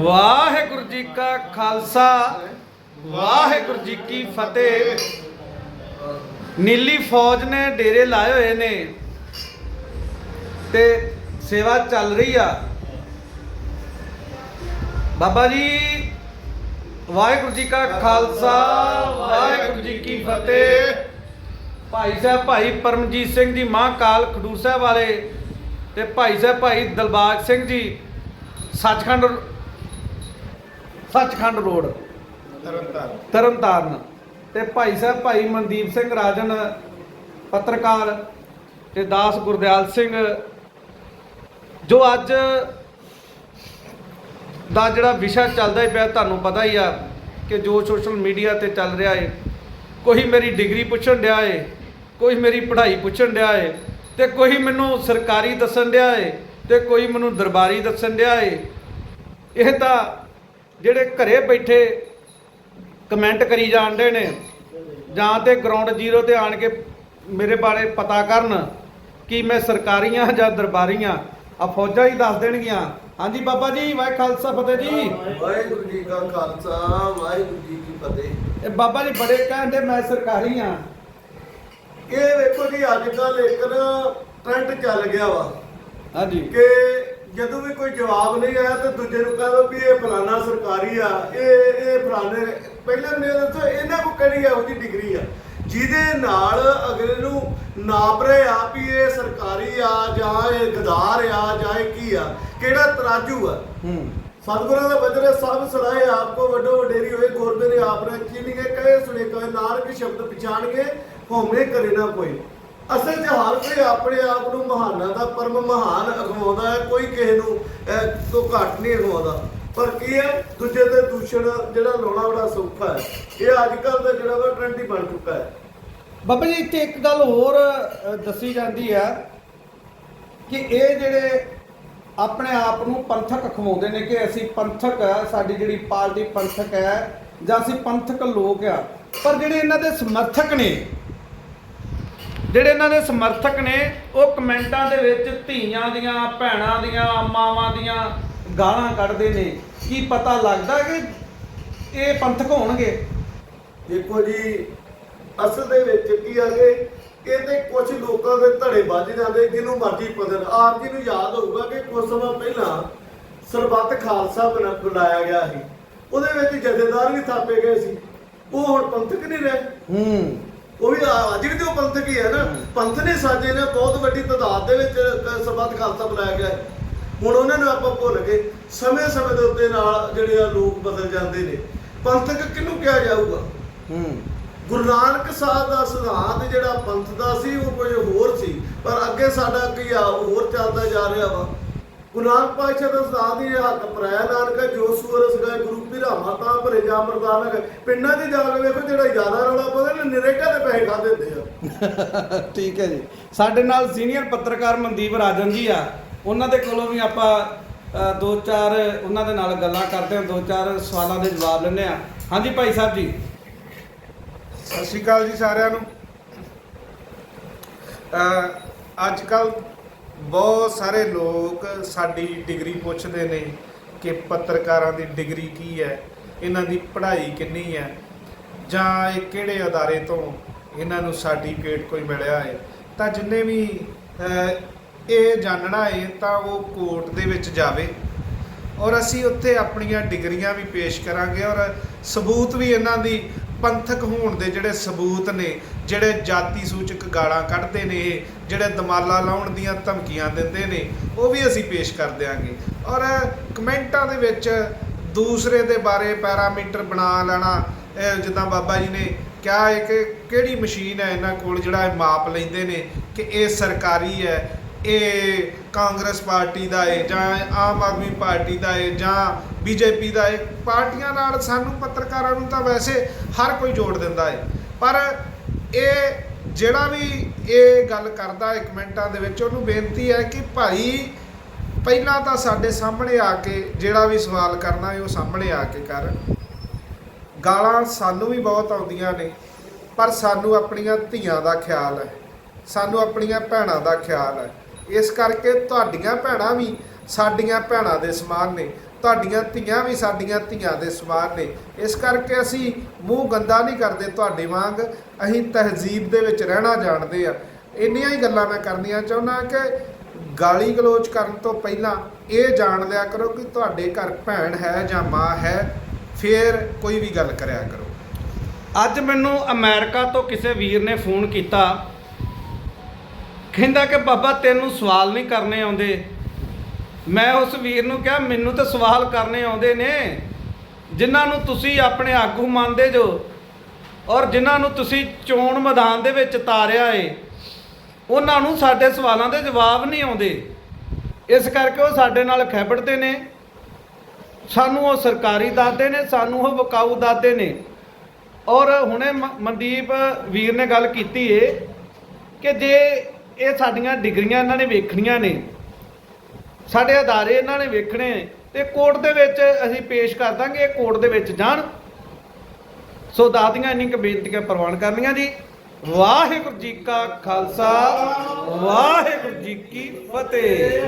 ਵਾਹਿਗੁਰੂ ਜੀ ਕਾ ਖਾਲਸਾ, ਵਾਹਿਗੁਰੂ ਜੀ ਕੀ ਫਤਿਹ। ਨੀਲੀ ਫੌਜ ਨੇ ਡੇਰੇ ਲਾਏ ਹੋਏ ਨੇ ਤੇ ਸੇਵਾ ਚੱਲ ਰਹੀ ਆ। ਬਾਬਾ ਜੀ, ਵਾਹਿਗੁਰੂ ਜੀ ਕਾ ਖਾਲਸਾ, ਵਾਹਿਗੁਰੂ ਜੀ ਕੀ ਫਤਿਹ। ਭਾਈ ਸਾਹਿਬ, ਭਾਈ ਪਰਮਜੀਤ ਸਿੰਘ ਜੀ ਮਹਾਂਕਾਲ ਖਡੂਰ ਸਾਹਿਬ ਵਾਲੇ ਤੇ ਭਾਈ ਸਾਹਿਬ, ਭਾਈ ਦਲਬਾਗ ਸਿੰਘ ਜੀ, ਸੱਚਖੰਡ ਸੱਚਖੰਡ ਰੋਡ। ਤਰਨਤਾਰਨ। ਤਰਨਤਾਰਨ। ਤੇ ਭਾਈ ਸਾਹਿਬ ਭਾਈ ਮਨਦੀਪ ਸਿੰਘ ਰਾਜਨ ਪੱਤਰਕਾਰ ਤੇ ਦਾਸ ਗੁਰਦਿਆਲ ਸਿੰਘ ਜੋ ਅੱਜ ਦਾ ਜਿਹੜਾ ਵਿਸ਼ਾ ਚੱਲਦਾ ਹੀ ਪਿਆ ਤੁਹਾਨੂੰ ਪਤਾ ਹੀ ਆ ਕਿ ਜੋ ਸੋਸ਼ਲ ਮੀਡੀਆ ਤੇ ਚੱਲ ਰਿਹਾ ਏ ਕੋਈ ਮੇਰੀ ਡਿਗਰੀ ਪੁੱਛਣ ਡਿਆ ਏ ਕੋਈ ਮੇਰੀ ਪੜ੍ਹਾਈ ਪੁੱਛਣ ਡਿਆ ਏ ਤੇ ਕੋਈ ਮੈਨੂੰ ਸਰਕਾਰੀ ਦੱਸਣ ਡਿਆ ਏ ਤੇ ਕੋਈ ਮੈਨੂੰ ਦਰਬਾਰੀ ਦੱਸਣ ਡਿਆ ਏ। ਇਹ ਤਾਂ ਜਿਹੜੇ ਘਰੇ ਬੈਠੇ ਕਮੈਂਟ ਕਰੀ ਜਾਂਦੇ ਨੇ ਜਾਂ ਤੇ ਗਰਾਊਂਡ ਜ਼ੀਰੋ ਤੇ ਆਣ ਕੇ ਮੇਰੇ ਬਾਰੇ ਪਤਾ ਕਰਨ ਕਿ ਮੈਂ ਸਰਕਾਰੀਆਂ ਜਾਂ ਦਰਬਾਰੀਆਂ ਆ ਫੌਜਾਂ ਹੀ ਦੱਸ ਦੇਣਗੀਆਂ। ਹਾਂਜੀ ਬਾਬਾ ਜੀ ਵਾਹਿ ਖਾਲਸਾ ਫਤਿਹ ਜੀ। ਵਾਹਿਗੁਰੂ ਜੀ ਕਾ ਖਾਲਸਾ ਵਾਹਿਗੁਰੂ ਜੀ ਕੀ ਫਤਿਹ। ਇਹ ਬਾਬਾ ਜੀ ਬੜੇ ਕਹਿੰਦੇ ਮੈਂ ਸਰਕਾਰੀ ਆ ਇਹ ਵੇਖੋ ਜੀ ਅੱਜ ਕੱਲ ਇੱਕ ਟ੍ਰੈਂਡ ਚੱਲ ਗਿਆ ਵਾ ਹਾਂਜੀ। ਕਿ ਜਦੋਂ ਵੀ ਕੋਈ ਜਵਾਬ ਨਹੀਂ ਆਇਆ ਤੇ ਦੂਜੇ ਨੂੰ ਕਹੋ ਵੀ ਇਹ ਫਲਾਣਾ ਸਰਕਾਰੀ ਆ ਇਹ ਇਹ ਫਲਾਣੇ ਪਹਿਲਾਂ ਨੇ ਦੱਸੋ ਇਹਨਾਂ ਕੋ ਕਿਹੜੀ ਇਹੋ ਜਿਹੀ ਡਿਗਰੀ ਆ? ਜਿਹਦੇ ਨਾਲ ਅਗਲੇ ਨੂੰ ਨਾਪ ਰਹੇ ਆ ਵੀ ਇਹ ਸਰਕਾਰੀ ਆ ਜਾਂ ਇਹ ਗਦਾਰ ਆ ਜਾਂ ਇਹ ਕੀ ਆ ਕਿਹੜਾ ਤਰਾਜੂ ਆ? ਹੂੰ। ਸਤਿਗੁਰਾਂ ਦਾ ਬਚਨ ਸਭ ਸੁਣਾਏ ਆਪ ਕੋ ਵੱਡੋ ਵਡੇਰੀ ਹੋਏ ਗੋਰਬੇ ਨੇ ਆਪ ਰੱਖੀ ਨਹੀਂ ਕਹੇ ਸੁਣੇ ਕਹੇ ਨਾਨਕ ਸ਼ਬਦ ਪਛਾਣਗੇ ਹੋਮੇ ਕਰੇ ਨਾ ਕੋਈ। ਅਸਲ 'ਚ ਹਰ ਕੋਈ ਆਪਣੇ ਆਪ ਨੂੰ ਮਹਾਨਾਂ ਦਾ ਪਰਮ ਮਹਾਨ ਅਖਵਾਉਂਦਾ ਹੈ ਕੋਈ ਕਿਸੇ ਨੂੰ ਅਹ, ਤੋਂ ਘੱਟ ਨਹੀਂ ਅਖਵਾਉਂਦਾ ਪਰ ਕੀ ਹੈ ਦੂਜੇ ਤੇ ਦੂਸ਼ਣ ਜਿਹੜਾ ਲਾਉਣਾ ਬੜਾ ਸੌਖਾ ਹੈ। ਇਹ ਅੱਜ ਕੱਲ ਦਾ ਜਿਹੜਾ ਵਾ ਟ੍ਰੈਂਡ ਹੀ ਬਣ ਚੁੱਕਾ ਹੈ। ਬਾਬਾ ਜੀ ਇੱਥੇ ਇੱਕ ਗੱਲ ਹੋਰ ਅ, ਦੱਸੀ ਜਾਂਦੀ ਆ ਕਿ ਇਹ ਜਿਹੜੇ ਆਪਣੇ ਆਪ ਨੂੰ ਪੰਥਕ ਖਵਾਉਂਦੇ ਨੇ ਕਿ ਅਸੀਂ ਪੰਥਕ ਆ ਸਾਡੀ ਜਿਹੜੀ ਪਾਰਟੀ ਪੰਥਕ ਹੈ ਜਾਂ ਅਸੀਂ ਪੰਥਕ ਲੋਕ ਆ ਪਰ ਜਿਹੜੇ ਇਹਨਾਂ ਦੇ ਸਮਰਥਕ ਨੇ ਜਿਹੜੇ ਇਹਨਾਂ ਦੇ ਸਮਰਥਕ ਨੇ ਉਹ ਕਮੈਂਟਾਂ ਦੇ ਵਿੱਚ ਧੀਆਂ ਦੀਆਂ ਭੈਣਾਂ ਦੀਆਂ ਮਾਵਾਂ ਦੀਆਂ ਗਾਲਾਂ ਕੱਢਦੇ ਨੇ। ਕੀ ਪਤਾ ਲੱਗਦਾ ਕਿ ਇਹ ਪੰਥਕ ਹੋਣਗੇ? ਦੇਖੋ ਜੀ ਅਸਲ ਦੇ ਵਿੱਚ ਕੀ ਆ ਕਿ ਇਹ ਤੇ ਕੁਝ ਲੋਕਾਂ ਦੇ ਧੜੇ ਵੱਜ ਜਾਂਦੇ ਜਿਹਨੂੰ ਮਰਜ਼ੀ ਪਤਨ ਆਪ ਜੀ ਨੂੰ ਯਾਦ ਹੋਊਗਾ ਕਿ ਕੁਝ ਸਮਾਂ ਪਹਿਲਾਂ ਸਰਬੱਤ ਖਾਲਸਾ ਬਣਾ- ਬਣਾਇਆ ਗਿਆ ਸੀ। ਉਹਦੇ ਵਿੱਚ ਜਥੇਦਾਰ ਵੀ ਥਾਪੇ ਗਏ ਸੀ। ਉਹ ਹੁਣ ਪੰਥਕ ਨਹੀਂ ਰਹੇ। ਹੂੰ। ਉਹ ਵੀ ਆ- ਅੱਜ ਵੀ ਤੇ ਉਹ ਪੰਥਕ ਹੀ ਹੈ ਨਾ ਪੰਥ ਨੇ ਸਾਜੇ ਨੇ ਬਹੁਤ ਵੱਡੀ ਤਾਦਾਦ ਦੇ ਵਿੱਚ ਕ- ਸਰਬੱਤ ਖਾਲਸਾ ਬਣਾਇਆ ਗਿਆ ਹੈ। ਹੁਣ ਉਹਨਾਂ ਨੂੰ ਆਪਾਂ ਭੁੱਲ ਗਏ ਸਮੇਂ ਸਮੇਂ ਦੇ ਉੱਤੇ ਨਾਲ ਜਿਹੜੇ ਆ ਲੋਕ ਬਦਲ ਜਾਂਦੇ ਨੇ। ਪੰਥਕ ਕਿਹਨੂੰ ਕਿਹਾ ਜਾਊਗਾ? ਹੂੰ। ਗੁਰੂ ਨਾਨਕ ਸਾਹਿਬ ਦਾ ਸਿਧਾਂਤ ਜਿਹੜਾ ਪੰਥ ਦਾ ਸੀ ਉਹ ਕੁਝ ਹੋਰ ਸੀ ਪਰ ਅੱਗੇ ਸਾਡਾ ਕੀ ਆ ਉਹ ਹੋਰ ਚੱਲਦਾ ਜਾ ਰਿਹਾ ਵਾ। ਗੁਰੂ ਨਾਨਕ ਪਾਤਸ਼ਾਹ ਦਾ ਸਿਧਾਂਤ ਹੀ ਹੱਕ ਪਰਾਇਆ ਨਾਨਕ ਜੋ ਸੂਰ ਸਗਾਏ ਗੁਰੂ ਭੀਰਾਵਾਂ ਤਾਂ ਭਰੇ ਜਾ ਮਰਦਾਨ ਹੈ। ਪਿੰਡਾਂ 'ਚ ਜਾ ਕੇ ਵੇਖੋ ਜਿਹੜਾ ਜ਼ਿਆਦਾ ਰੌਲਾ ਪਾਉਂਦੇ ਨੇ ਨਰੇਗਾ ਦੇ ਪੈਸੇ ਖਾ ਦਿੰਦੇ ਆ। ਠੀਕ ਹੈ ਜੀ। ਸਾਡੇ ਨਾਲ ਸੀਨੀਅਰ ਪੱਤਰਕਾਰ ਮਨਦੀਪ ਰਾਜਨ ਜੀ ਆ। ਉਹਨਾਂ ਦੇ ਕੋਲੋਂ ਵੀ ਆਪਾਂ ਦੋ ਚਾਰ ਉਹਨਾਂ ਦੇ ਨਾਲ ਗੱਲਾਂ ਕਰਦੇ ਹਾਂ ਦੋ ਚਾਰ ਸਵਾਲਾਂ ਦੇ ਜਵਾਬ ਲੈਂਦੇ ਆ ਹਾਂਜੀ ਭਾਈ ਸਾਹਿਬ ਜੀ। ਸਤਿ ਸ਼੍ਰੀ ਅਕਾਲ ਜੀ ਸਾਰਿਆਂ ਨੂੰ। ਅ, ਅੱਜ ਕੱਲ ਬਹੁਤ ਸਾਰੇ ਲੋਕ ਸਾਡੀ ਡਿਗਰੀ ਪੁੱਛਦੇ ਨੇ ਕਿ ਪੱਤਰਕਾਰਾਂ ਦੀ ਡਿਗਰੀ ਕੀ ਹੈ, ਇਹਨਾਂ ਦੀ ਪੜ੍ਹਾਈ ਕਿੰਨੀ ਹੈ, ਜਾਂ ਇਹ ਕਿਹੜੇ ਅਦਾਰੇ ਤੋਂ ਇਹਨਾਂ ਨੂੰ ਸਰਟੀਫਿਕੇਟ ਕੋਈ ਮਿਲਿਆ ਹੈ। ਤਾਂ ਜਿੰਨੇ ਵੀ ਇਹ ਜਾਣਨਾ ਹੈ, ਤਾਂ ਉਹ ਕੋਰਟ ਦੇ ਵਿੱਚ ਜਾਵੇ। ਔਰ ਅਸੀਂ ਉੱਥੇ ਆਪਣੀਆਂ ਡਿਗਰੀਆਂ ਵੀ ਪੇਸ਼ ਕਰਾਂਗੇ ਔਰ ਸਬੂਤ ਵੀ ਇਹਨਾਂ ਦੀ ਪੰਥਕ ਹੋਣ ਦੇ ਜਿਹੜੇ ਸਬੂਤ ਨੇ, ਜਿਹੜੇ ਜਾਤੀ ਸੂਚਕ ਗਾਲਾਂ ਕੱਢਦੇ ਨੇ ਇਹ ਜਿਹੜੇ ਦਮਾਲਾ ਲਾਉਣ ਦੀਆਂ ਧਮਕੀਆਂ ਦਿੰਦੇ ਨੇ, ਉਹ ਵੀ ਅਸੀਂ ਪੇਸ਼ ਕਰ ਦਿਆਂਗੇ। ਔਰ ਕਮੈਂਟਾਂ ਦੇ ਵਿੱਚ ਦੂਸਰੇ ਦੇ ਬਾਰੇ ਪੈਰਾਮੀਟਰ ਬਣਾ ਲੈਣਾ, ਇਹ ਜਿੱਦਾਂ ਬਾਬਾ ਜੀ ਨੇ ਕਿਹਾ ਹੈ ਕਿ ਕਿਹੜੀ ਮਸ਼ੀਨ ਹੈ ਇਹਨਾਂ ਕੋਲ ਜਿਹੜਾ ਇਹ ਮਾਪ ਲੈਂਦੇ ਨੇ ਕਿ ਇਹ ਸਰਕਾਰੀ ਹੈ ਇਹ ਕਾਂਗਰਸ ਪਾਰਟੀ ਦਾ ਹੈ ਜਾਂ ਆਮ ਆਦਮੀ ਪਾਰਟੀ ਦਾ ਹੈ ਜਾਂ ਬੀਜੇਪੀ ਦਾ ਹੈ ਪਾਰਟੀਆਂ ਨਾਲ ਸਾਨੂੰ ਪੱਤਰਕਾਰਾਂ ਨੂੰ ਤਾਂ ਵੈਸੇ ਹਰ ਕੋਈ ਜੋੜ ਦਿੰਦਾ ਹੈ ਪਰ ਇਹ ਜਿਹੜਾ ਵੀ ਇਹ ਗੱਲ ਕਰਦਾ ਇੱਕ ਮਿੰਟਾਂ ਦੇ ਵਿੱਚ, ਉਹਨੂੰ ਬੇਨਤੀ ਹੈ ਕਿ ਭਾਈ ਪਹਿਲਾਂ ਤਾਂ ਸਾਡੇ ਸਾਹਮਣੇ ਆ ਕੇ ਜਿਹੜਾ ਵੀ ਸਵਾਲ ਕਰਨਾ ਹੈ ਉਹ ਸਾਹਮਣੇ ਆ ਕੇ ਕਰ। ਗਾਲਾਂ ਸਾਨੂੰ ਵੀ ਬਹੁਤ ਆਉਂਦੀਆਂ ਨੇ, ਪਰ ਸਾਨੂੰ ਆਪਣੀਆਂ ਧੀਆਂ ਦਾ ਖਿਆਲ ਹੈ। ਸਾਨੂੰ ਆਪਣੀਆਂ ਭੈਣਾਂ ਦਾ ਖਿਆਲ ਹੈ। ਇਸ ਕਰਕੇ ਤੁਹਾਡੀਆਂ ਭੈਣਾਂ ਵੀ ਸਾਡੀਆਂ ਭੈਣਾਂ ਦੇ ਸਮਾਨ ਨੇ, ਤੁਹਾਡੀਆਂ ਧੀਆਂ ਵੀ ਸਾਡੀਆਂ ਧੀਆਂ ਦੇ ਸਮਾਨ ਨੇ। ਇਸ ਕਰਕੇ ਅਸੀਂ ਮੂੰਹ ਗੰਦਾ ਨਹੀਂ ਕਰਦੇ ਤੁਹਾਡੇ ਵਾਂਗ, ਅਸੀਂ ਤਹਿਜ਼ੀਬ ਦੇ ਵਿੱਚ ਰਹਿਣਾ ਜਾਣਦੇ ਆ। ਇੰਨੀਆਂ ਹੀ ਗੱਲਾਂ ਮੈਂ ਕਰਨੀਆਂ ਚਾਹੁੰਦਾ ਕਿ ਗਾਲੀ ਗਲੋਚ ਕਰਨ ਤੋਂ ਪਹਿਲਾਂ ਇਹ ਜਾਣ ਲਿਆ ਕਰੋ ਕਿ ਤੁਹਾਡੇ ਘਰ ਭੈਣ ਹੈ ਜਾਂ ਮਾਂ ਹੈ, ਫਿਰ ਕੋਈ ਵੀ ਗੱਲ ਕਰਿਆ ਕਰੋ। ਅੱਜ ਮੈਨੂੰ ਅਮਰੀਕਾ ਤੋਂ ਕਿਸੇ ਵੀਰ ਨੇ ਫੋਨ ਕੀਤਾ ਕਹਿੰਦਾ ਕਿ ਬਾਬਾ, ਤੈਨੂੰ ਸਵਾਲ ਨਹੀਂ ਕਰਨੇ ਆਉਂਦੇ। ਮੈਂ ਉਸ ਵੀਰ ਨੂੰ ਕਿਹਾ, ਮੈਨੂੰ ਤਾਂ ਸਵਾਲ ਕਰਨੇ ਆਉਂਦੇ ਨੇ। ਜਿਨ੍ਹਾਂ ਨੂੰ ਤੁਸੀਂ ਆਪਣੇ ਆਗੂ ਮੰਨਦੇ ਜੋ ਔਰ ਜਿਨ੍ਹਾਂ ਨੂੰ ਤੁਸੀਂ ਚੋਣ ਮੈਦਾਨ ਦੇ ਵਿੱਚ ਤਾਰਿਆ ਏ, ਉਹਨਾਂ ਨੂੰ ਸਾਡੇ ਸਵਾਲਾਂ ਦੇ ਜਵਾਬ ਨਹੀਂ ਆਉਂਦੇ। ਇਸ ਕਰਕੇ ਉਹ ਸਾਡੇ ਨਾਲ ਖੈਬੜਦੇ ਨੇ। ਸਾਨੂੰ ਉਹ ਸਰਕਾਰੀ ਦੱਸਦੇ ਨੇ, ਸਾਨੂੰ ਉਹ ਵਕਾਊ ਦੱਸਦੇ ਨੇ। ਔਰ ਹੁਣੇ ਮ- ਮਨਦੀਪ ਵੀਰ ਨੇ ਗੱਲ ਕੀਤੀ ਏ ਕਿ ਜੇ ਇਹ ਸਾਡੀਆਂ ਡਿਗਰੀਆਂ ਇਹਨਾਂ ਨੇ ਵੇਖਣੀਆਂ ਨੇ। ਸਾਡੇ ਅਦਾਰੇ ਇਹਨਾਂ ਨੇ ਵੇਖਣੇ। ਨੇ, ਤੇ ਕੋਰਟ ਦੇ ਵਿੱਚ ਅਸੀਂ ਪੇਸ਼ ਕਰ ਦਾਂਗੇ ਇਹ ਕੋਰਟ ਦੇ ਵਿੱਚ ਜਾਣ। ਸੋ ਦਾਦੀਆਂ ਇੰਨੀ ਕੁ ਬੇਨਤੀਆਂ ਪ੍ਰਵਾਨ ਕਰਨੀਆਂ ਜੀ। ਵਾਹਿਗੁਰੂ ਜੀ ਕਾ ਖਾਲਸਾ ਵਾਹਿਗੁਰੂ ਜੀ ਕੀ ਫਤਿਹ।